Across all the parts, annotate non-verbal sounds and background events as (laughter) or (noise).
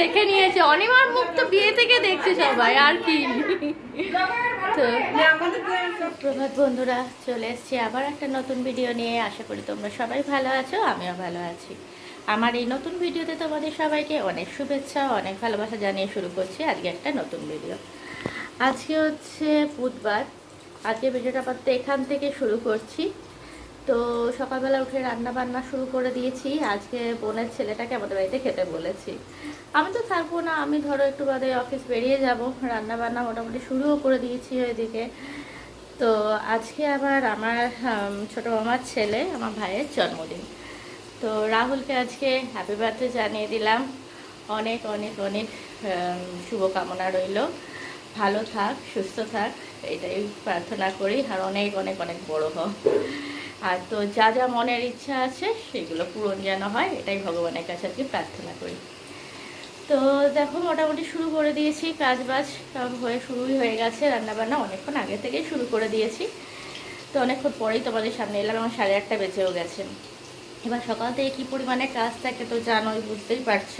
দেখে নিয়েছে। অনিমার মুখ তো বিয়ে থেকে দেখছে সবাই, আর কি। তো প্রভাত বন্ধুরা, চলে এসেছি আবার একটা নতুন ভিডিও নিয়ে। আশা করি তোমরা সবাই ভালো আছো, আমিও ভালো আছি। আমার এই নতুন ভিডিওতে তোমাদের সবাইকে অনেক শুভেচ্ছা, অনেক ভালোবাসা জানিয়ে শুরু করছি আজকে একটা নতুন ভিডিও আজকে হচ্ছে বুধবার। আজকে ভিডিওটা আপাতত এখান থেকে শুরু করছি। তো সকালবেলা উঠে রান্না বান্না শুরু করে দিয়েছি। আজকে বোনের ছেলেটাকে আমাদের বাড়িতে খেতে বলেছি। আমি তো থাকব না, আমি ধরো একটু বাদে অফিস বেরিয়ে যাব। রান্না বান্না মোটামুটি শুরুও করে দিয়েছি ওইদিকে। তো আজকে আবার আমার ছোট মামার ছেলে, আমার ভাইয়ের জন্মদিন। তো রাহুলকে আজকে হ্যাপি বার্থডে জানিয়ে দিলাম। অনেক অনেক অনেক শুভকামনা রইল। ভালো থাক, সুস্থ থাক, এটাই প্রার্থনা করি। আর অনেক অনেক অনেক বড় হোক আর তো যা যা মনের ইচ্ছা আছে, সেগুলো পূরণ যেন হয়, এটাই ভগবানের কাছে আজকে প্রার্থনা করি। তো দেখো, মোটামুটি শুরু করে দিয়েছি কাজ বাজ হয়ে শুরুই হয়ে গেছে, রান্নাবান্না অনেকক্ষণ আগে থেকেই শুরু করে দিয়েছি। তো অনেকক্ষণ পরেই তোমাদের সামনে এলাম, আমার সাড়ে আটটা বেজেও গেছে। এবার সকাল থেকে কী পরিমাণে কাজ থাকে তো জানোই, বুঝতেই পারছ।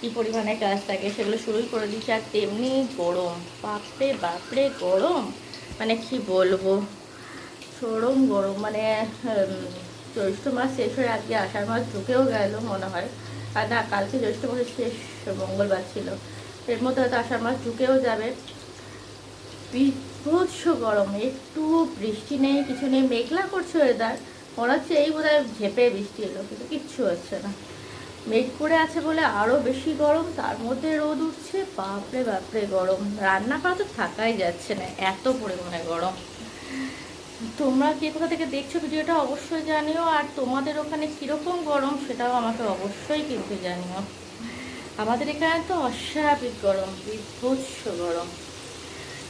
কী পরিমাণে কাজ থাকে, সেগুলো শুরুই করে দিচ্ছি আর তেমনি গরম, বাপরে বাপরে, গরম। মানে কি বলব? চরম গরম মানে জ্যৈষ্ঠ মাস শেষ হয়ে আজকে আষাঢ় মাস ঢুকেও গেল মনে হয়। আর না, কালকে জ্যৈষ্ঠ মাসের শেষ মঙ্গলবার ছিল। এর মধ্যে হয়তো আষাঢ় মাস ঢুকেও যাবে। বিভৎস গরম, একটু বৃষ্টি নেই, কিছু নেই, মেঘলা করছে ওয়েদার মনে হচ্ছে এই বোধ হয় ঝেপে বৃষ্টি এলো, কিন্তু কিচ্ছু হচ্ছে না। মেঘ করে আছে বলে আরও বেশি গরম, তার মধ্যে রোদ উঠছে, বাপরে বাপরে গরম। রান্না করা তো থাকাই যাচ্ছে না, এত পরিমাণে গরম। তোমরা কে কোথা থেকে দেখছ ভিডিওটা অবশ্যই জানিও, আর তোমাদের ওখানে কীরকম গরম সেটাও আমাকে অবশ্যই কিন্তু জানিও। আমাদের এখানে তো অস্বাভাবিক গরম, বিভৎস গরম।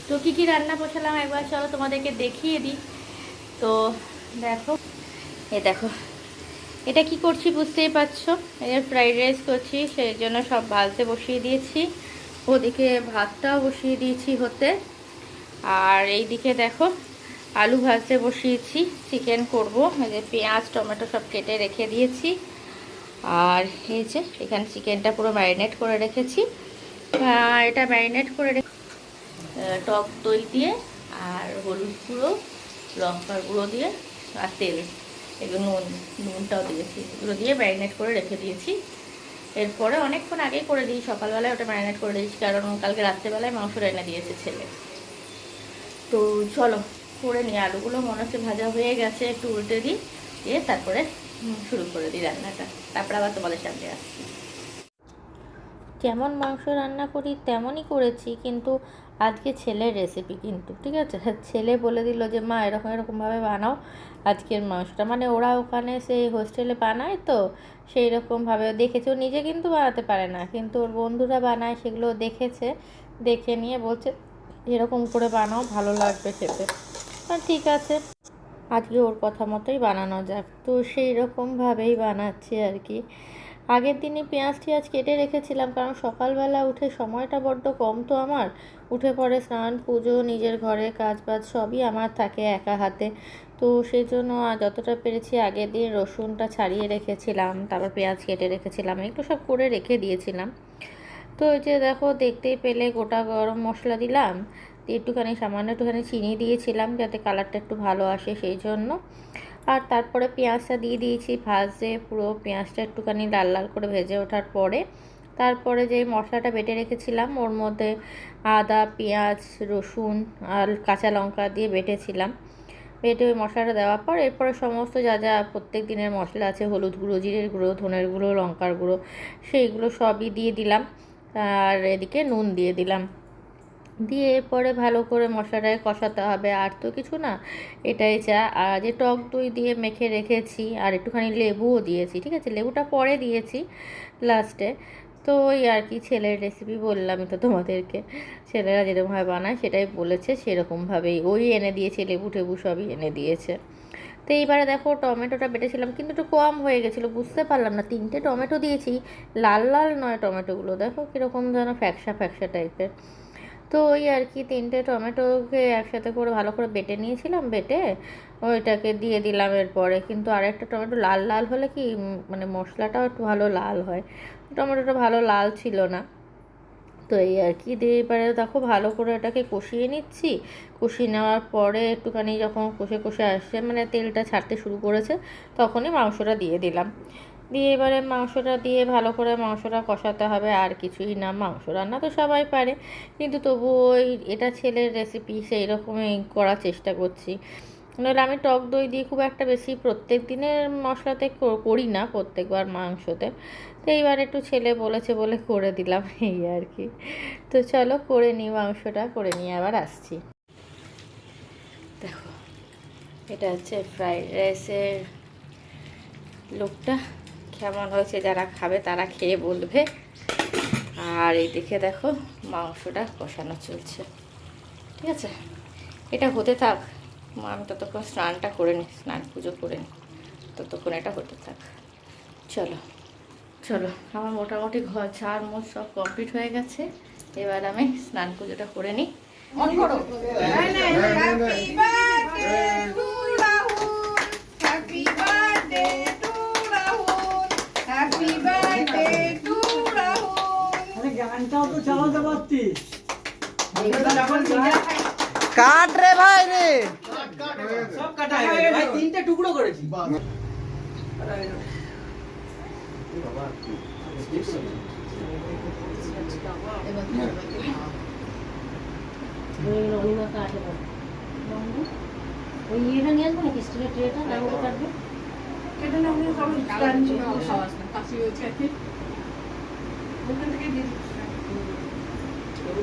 তো কী কী রান্না বসালাম একবার চলো তোমাদেরকে দেখিয়ে দিই। তো দেখো, এ দেখো, এটা কি করছি বুঝতেই পারছ? এর ফ্রাইড রাইস করছি, সেই জন্য সব ভাজতে বসিয়ে দিয়েছি। ওদিকে ভাতটাও বসিয়ে দিয়েছি হতে। আর এই দিকে দেখো আলু ভাজতে বসিয়েছি চিকেন করব। যে পেঁয়াজ, টমেটো সব কেটে রেখে দিয়েছি। আর এই যে এখানে চিকেনটা পুরো ম্যারিনেট করে রেখেছি। এটা ম্যারিনেট করে টক দই দিয়ে আর হলুদ গুঁড়ো, লঙ্কার গুঁড়ো দিয়ে আর তেল এগুলো নুন, নুনটাও দিয়েছি। এগুলো দিয়ে ম্যারিনেট করে রেখে দিয়েছি। এরপরে অনেকক্ষণ আগেই করে দিই, সকালবেলায় ওটা ম্যারিনেট করে দিয়েছি, কারণ কালকে রাত্রেবেলায় মাংস এনে দিয়েছে ছেলে। তো চলো করে নিই আলুগুলো মনে হচ্ছে ভাজা হয়ে গেছে, একটু উল্টে দিই, দিয়ে তারপরে শুরু করে দিই রান্নাটা। তারপরে আবার তোমাদের সামনে আসছি। যেমন মাংস রান্না করি তেমনই করেছি, কিন্তু আজকে ছেলের রেসিপি কিন্তু, ঠিক আছে? ছেলে বলে দিল যে, মা, এরকম, এরকমভাবে বানাও আজকের মাংসটা। মানে ওরা ওখানে সেই হোস্টেলে বানায় তো সেই রকমভাবে দেখেছে। ও নিজে কিন্তু বানাতে পারে না, কিন্তু ওর বন্ধুরা বানায়, সেগুলো দেখেছে, দেখে নিয়ে বলছে, এরকম করে বানাও, ভালো লাগবে খেতে। ঠিক আছে। আজকে ওর কথা মতোই বানানো যাক। তো সেই রকমভাবেই বানাচ্ছি আর কি। আগের দিনই পেঁয়াজ টিয়াজ কেটে রেখেছিলাম, কারণ সকালবেলা উঠে সময়টা বড্ড কম তো আমার। উঠে পড়ে স্নান, পুজো, নিজের ঘরে কাজ বাজ সবই আমার থাকে একা হাতে। তো সেই জন্য যতটা পেরেছি আগের দিন রসুনটা ছাড়িয়ে রেখেছিলাম, তারপর পেঁয়াজ কেটে রেখেছিলাম, এগুলো সব করে রেখে দিয়েছিলাম। তো ওই যে দেখো, দেখতেই পেলে গোটা গরম মশলা দিলাম। একটুখানি সামান্য একটুখানি চিনি দিয়েছিলাম যাতে কালারটা একটু ভালো আসে সেই জন্য। আর তারপরে পেঁয়াজটা দিয়ে দিয়েছি, ভাজে পুরো পেঁয়াজটা একটুখানি লাল লাল করে ভেজে ওঠার পরে। তারপরে যে মশলাটা বেটে রেখেছিলাম, ওর মধ্যে আদা, পেঁয়াজ, রসুন আর কাঁচা লঙ্কা দিয়ে বেটেছিলাম। বেটে ওই মশলাটা দেওয়ার পর এরপরে সমস্ত যা যা প্রত্যেক দিনের মশলা আছে, হলুদ গুঁড়ো, জিরের গুঁড়ো, ধনের গুঁড়ো, লঙ্কার গুঁড়ো, সেইগুলো সবই দিয়ে দিলাম। আর এদিকে নুন দিয়ে দিলাম। দিয়ে এরপরে ভালো করে মশলাটাকে কষাতে হবে। আর তো কিছু না, এটাই চা আর যে টক দই দিয়ে মেখে রেখেছি, আর একটুখানি লেবুও দিয়েছি, ঠিক আছে? লেবুটা পরে দিয়েছি লাস্টে। তো ওই আর কি ছেলের রেসিপি বললামই তো তোমাদেরকে। ছেলেরা যেরকমভাবে বানায় সেটাই বলেছে সেরকমভাবেই ওই এনে দিয়েছে, লেবু টেবু সবই এনে দিয়েছে। তো এইবারে দেখো, টমেটোটা বেটেছিলাম, কিন্তু একটু কম হয়ে গেছিল, বুঝতে পারলাম না। তিনটে টমেটো দিয়েছি, লাল লাল নয় টমেটোগুলো। দেখো কীরকম যেন ফ্যাকসা ফ্যাকসা টাইপের তো ওই আর কি তিনটে টমেটোকে একসাথে করে ভালো করে বেটে নিয়েছিলাম, বেটে ওইটাকে দিয়ে দিলাম এরপরে। কিন্তু আরেকটা টমেটো লাল লাল হলে কি মানে মশলাটাও একটু ভালো লাল হয়। টমেটোটা ভালো লাল ছিল না। তো এই আর কি দিয়ে এবারে দেখো ভালো করে এটাকে কষিয়ে নিচ্ছি। কষিয়ে নেওয়ার পরে একটুখানি যখন কষে কষে আসছে মানে তেলটা ছাড়তে শুরু করেছে, তখনই মাংসটা দিয়ে দিলাম। দিয়ে এবারে মাংসটা দিয়ে ভালো করে মাংসটা কষাতে হবে, আর কিছুই না। মাংস রান্না তো সবাই পারে, কিন্তু তবু ওই এটা ছেলের রেসিপি সেই রকমই করার চেষ্টা করছি। নইলে আমি টক দই দিয়ে খুব একটা বেশি প্রত্যেক দিনের মশলাতে করি না, প্রত্যেকবার মাংসতে। তো এইবার একটু ছেলে বলেছে বলে করে দিলাম (laughs) এই আর কি। তো চলো করে নিই মাংসটা, করে নিয়ে আবার আসছি। দেখো, এটা হচ্ছে ফ্রাইড রাইসের লুকটা। কেমন হয়েছে যারা খাবে তারা খেয়ে বলবে। আর এইদিকে দেখো মাংসটা কষানো চলছে। ঠিক আছে? এটা হতে থাক। মা আমি ততক্ষণ স্নানটা করে নিই স্নান পুজো করে নিই ততক্ষণ এটা হতে থাক। চলো চলো। আমার মোটামুটি ঘর ছাড় মোট সব কমপ্লিট হয়ে গেছে। এবার আমি স্নান পুজোটা করে নিই অন করো। আরে গানটাও তো চালাতে পারতিস কাট রে ভাই রে সব কাটা হয়ে গেছে ভাই তিনটে টুকরো করেছি ওই ইয়েটা নিয়ে আসব নাকি স্টিলের ট্রেটা তার মধ্যে কাটবে কেটে নাও, আমি সব গান শুনে বসে কাশি হয়েছে আর কি। ওখান থেকে দিয়ে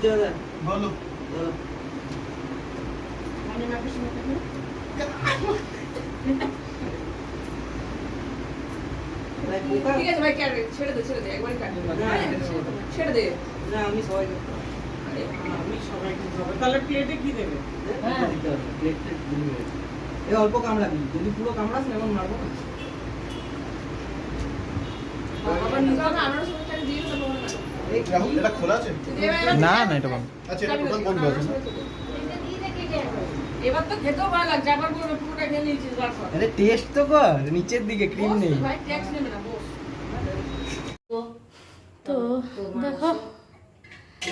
দিচ্ছি। বুঝে দেন বলো। মানে ঠিক আছে ভাই কাটবে ছেড়ে দে ছেড়ে দে একবার ছেড়ে দে না, আমি সবাইকে আমি সবাইকে খাব। তাহলে প্লেটে কি দেবে হ্যাঁ। প্লেটে এই অল্প কামড়াবি যদি পুরো কামড়াস না এমন মারবো না আবার নিজে আমরা সবাই দিয়ে দেবো এটা খোলা আছে? না না এটা বন্ধ। আচ্ছা এটা টোটাল বন্ধ আছে এবার তো খেতেও ভালো লাগছে আবার বলবে পুরোটা খেয়ে নিয়েছিস আরে টেস্ট তো কর নিচের দিকে ক্রিম নেই। ভাই ট্যাক্স নেবে না তো দেখো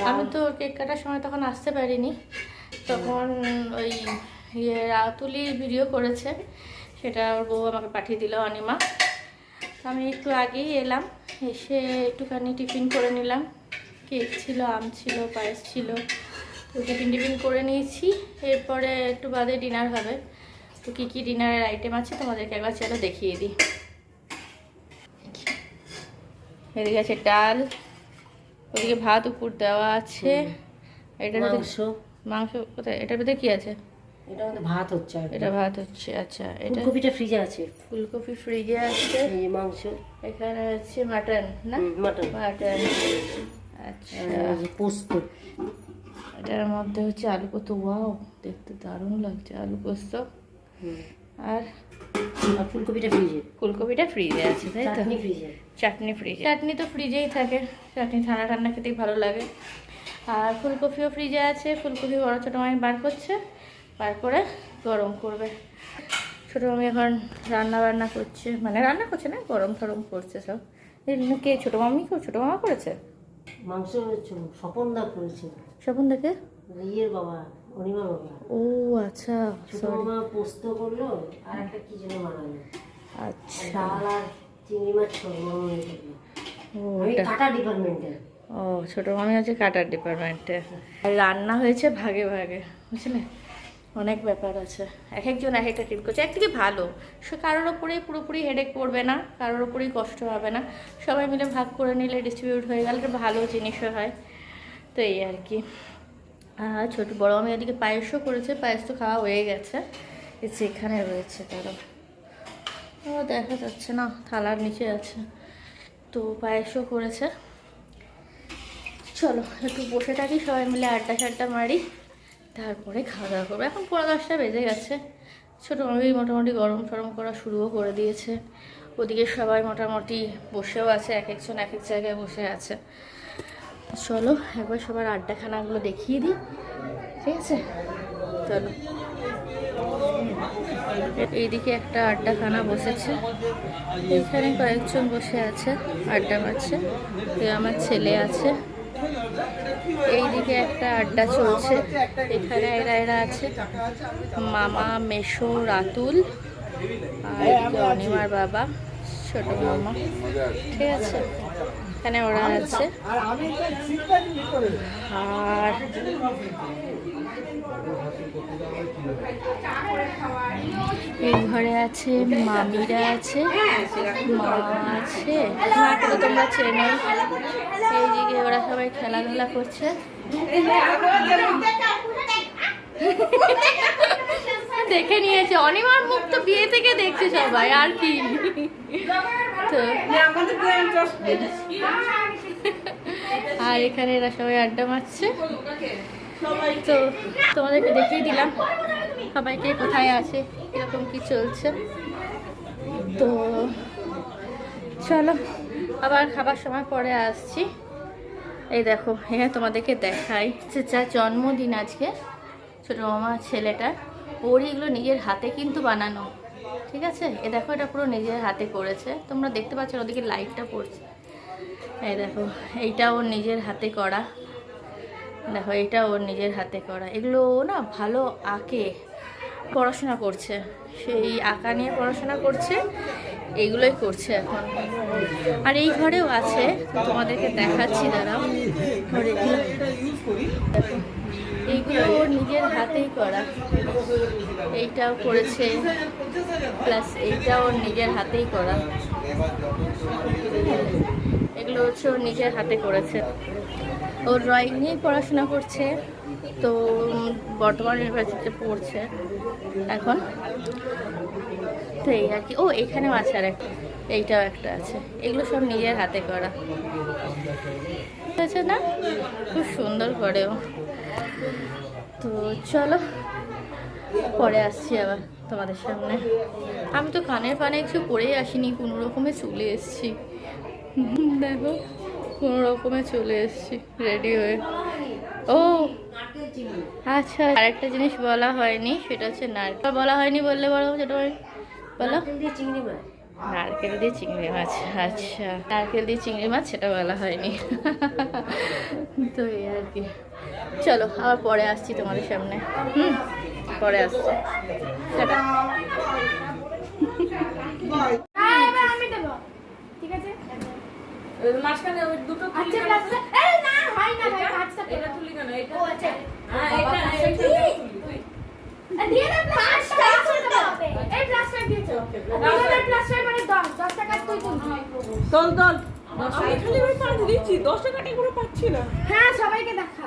আমি তো কেক কাটার সময় তখন আসতে পারিনি। তখন ওই ইয়ে রাতুলি ভিডিও করেছে। সেটা ওর বউ আমাকে পাঠিয়ে দিল অনিমা। আমি একটু আগেই এলাম। এসে একটুখানি টিফিন করে নিলাম। কেক ছিল আম ছিল পায়েস ছিল। তো টিফিন টিফিন করে নিয়েছি। এরপরে একটু বাদে ডিনার হবে। তো কী কী ডিনারের আইটেম আছে তোমাদেরকে একবার চলো দেখিয়ে দিই। এদিকে আছে ডাল ওদিকে ভাত উপর দেওয়া আছে। এটার ভিতরে- মাংস। মাংস কোথায়? এটার ভিতরে কী আছে? এটা আমাদের ভাত হচ্ছে আর এটা ভাত হচ্ছে আচ্ছা এটা ফুলকপিটা ফ্রিজে আছে। ফুলকপি ফ্রিজে আছে। এই মাংস। এখানে হচ্ছে মাটন না? মাটন মাটন আচ্ছা। পোস্ত। এটার মধ্যে হচ্ছে আলু পোস্ত ওয়াও দেখতে দারুণ লাগছে আলু পোস্ত। আর ফুলকপিটা ফ্রিজে ফুলকপিটা ফ্রিজে আছে তাই তো? চাটনি ফ্রিজে চাটনি ফ্রিজে চাটনি তো ফ্রিজেই থাকে। চাটনি ঠান্ডা ঠান্ডা খেতেই ভালো লাগে। আর ফুলকপিও ফ্রিজে আছে। ফুলকপি বড় ছোটো মামি বার করছে। বার করে গরম করবে। ছোটো মামি এখন রান্না বান্না করছে। মানে রান্না করছে না গরম টরম করছে সব। কে ছোটো মামি ছোটো মামা করেছে? মাংস স্বপন করেছে। স্বপন ইয়ের বাবা অনিমার বাবা। ও আচ্ছা ছোট পোস্ত করল আর একটা কি যেন বানালো। আচ্ছা। ডাল আর চিংড়ি মাছ ছোট মামা করল। ও কাটা ডিপার্টমেন্টের ও ছোটো মামি হচ্ছে কাটার ডিপার্টমেন্টে। আর রান্না হয়েছে ভাগে ভাগে বুঝলে? অনেক ব্যাপার আছে। এক একজন এক একটা ট্রিপ করছে একদিকে ভালো। সে কারোর ওপরেই পুরোপুরি হেডেক পড়বে না, কারোর ওপরেই কষ্ট হবে না। সবাই মিলে ভাগ করে নিলে ডিস্ট্রিবিউট হয়ে গেলে ভালো জিনিসও হয়। তো এই আর কি। ছোটো বড় আমি ওদিকে পায়েসও করেছে, পায়েস তো খাওয়া হয়ে গেছে। এখানে রয়েছে তারও ও দেখা যাচ্ছে না, থালার নিচে আছে। তো পায়েসও করেছে। চলো, একটু বসে থাকি, সবাই মিলে আড্ডা সাড্ডা মারি। তারপরে খাওয়া দাওয়া করব। এখন পনেরো দশটা বেজে গেছে। ছোটো মামি মোটামুটি গরম টরম করা শুরুও করে দিয়েছে। ওদিকে সবাই মোটামুটি বসেও আছে, এক একজন এক এক জায়গায় বসে আছে। চলো, একবার সবার আড্ডাখানাগুলো দেখিয়ে দিই। ঠিক আছে? চলো। এইদিকে একটা আড্ডাখানা বসেছে। এখানে কয়েকজন বসে আছে, আড্ডা মারছে। আমার ছেলে আছে। এইদিকে একটা আড্ডা চলছে। এখানে এরা এরা আছে। মামা, মেশো, রাতুল আর অনিমার বাবা, ছোট মামা। ঠিক আছে? এখানে ওরা আছে। আর এই ঘরে আছে মামিরা আছে মা আছে। মাকে তো তোমরা চেনো। এইদিকে ওরা সবাই খেলাধুলা করছে। দেখে নিয়েছে। অনিমার মুখ তো বিয়ে থেকে দেখছে সবাই আর কি। তো। (laughs) আর এখানে এরা সবাই আড্ডা মারছে। তো তোমাদেরকে দেখিয়ে দিলাম সবাইকে কোথায় আছে কীরকম কি চলছে। তো চলো আবার খাবার সময় পরে আসছি। এই দেখো হ্যাঁ তোমাদেরকে দেখাই যে যা জন্মদিন আজকে ছোটো মামা ছেলেটার। ওর এগুলো নিজের হাতে কিন্তু বানানো। ঠিক আছে? এ দেখো, এটা পুরো নিজের হাতে করেছে। তোমরা দেখতে পাচ্ছ ওদিকে লাইটটা পড়ছে। এই দেখো এইটা ওর নিজের হাতে করা। দেখো এটা ওর নিজের হাতে করা। এগুলো না ভালো আঁকে, পড়াশোনা করছে। সেই আঁকা নিয়ে পড়াশোনা করছে, এইগুলোই করছে এখন। আর এই ঘরেও আছে, তোমাদেরকে দেখাচ্ছি, দাঁড়াও। এইগুলো ওর নিজের হাতেই করা। এইটাও করেছে প্লাস এইটাও ওর নিজের হাতেই করা। এগুলো হচ্ছে ওর নিজের হাতে করেছে। ওর ড্রয়িং নিয়েই পড়াশোনা করছে, তো বর্তমান ইউনিভার্সিটিতে পড়ছে এখন। তো এই আর কি। ও, এখানেও আছে আর একটা। এইটাও একটা আছে। এগুলো সব নিজের হাতে করা। আছে না? খুব সুন্দর করে ও। তো চলো, পরে আসছি আবার তোমাদের সামনে। আমি তো কানের পানে কিছু পরেই আসিনি, কোনো রকমে চলে এসেছি। দেখো, কোনো রকমে চলে এসেছি রেডি হয়ে। ও আচ্ছা আরেকটা জিনিস বলা হয়নি, সেটা হচ্ছে নারকেল। বলা হয়নি বললে বলো বল- বলো চিংড়ি মাছ। নারকেল দিয়ে চিংড়ি মাছ আচ্ছা। নারকেল দিয়ে চিংড়ি মাছ সেটা বলা হয়নি। তো এই আর কি। চলো আবার পরে আসছি তোমাদের সামনে। হুম পরে আসছি। হ্যাঁ, এবার আমি দেবো। ঠিক আছে? মাঝখানে ওই দুটো আচ্ছা, না, হয় না এটা তুলি কেন? এটা ও, আচ্ছা। হ্যাঁ এটা পাঁচটা এইটা তুলি? তুলি। আর দিয়ে দাও, পাঁচটা তুলতে এই প্লাস্টার দিয়েছ। আর প্লাস্টার মানে দশ, দশ টাকার তুই দিচ্ছি দশ টাকাটা করে পাচ্ছি না। হ্যাঁ সবাইকে দেখা।